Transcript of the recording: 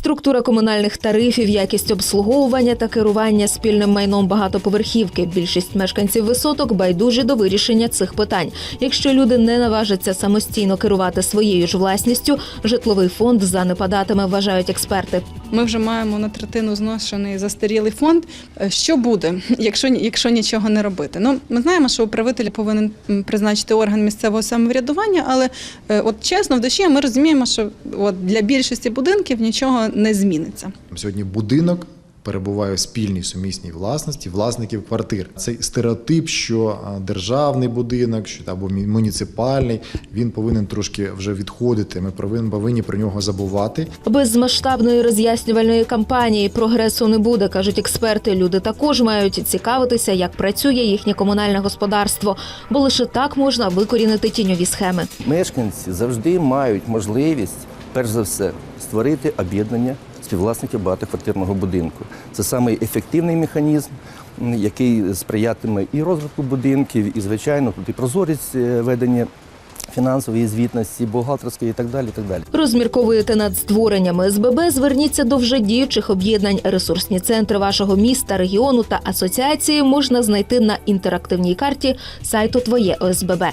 Структура комунальних тарифів, якість обслуговування та керування спільним майном багатоповерхівки. Більшість мешканців висоток байдужі до вирішення цих питань. Якщо люди не наважаться самостійно керувати своєю ж власністю, житловий фонд занепадатиме, вважають експерти. Ми вже маємо на третину зношений застарілий фонд. Е, Що буде, якщо якщо нічого не робити? Ну ми знаємо, що управитель повинен призначити орган місцевого самоврядування, але е, от чесно, в душі ми розуміємо, що от для більшості будинків нічого не зміниться. Сьогодні будинок перебуває в спільній сумісній власності власників квартир. Цей стереотип, що державний будинок, що або муніципальний, він повинен трошки вже відходити. Ми повинні, повинні про нього забувати. Без масштабної роз'яснювальної кампанії прогресу не буде, кажуть експерти. Люди також мають цікавитися, як працює їхнє комунальне господарство, бо лише так можна викорінити тіньові схеми. Мешканці завжди мають можливість, перш за все, створити об'єднання співвласників багатоквартирного будинку. Це самий ефективний механізм, який сприятиме і розвитку будинків, і, звичайно, тут і прозорість е, ведення фінансової звітності, бухгалтерської і так далі. Так далі. Розмірковуєте над створенням СББ, зверніться до вже діючих об'єднань. Ресурсні центри вашого міста, регіону та асоціації можна знайти на інтерактивній карті сайту Твоє ОСББ.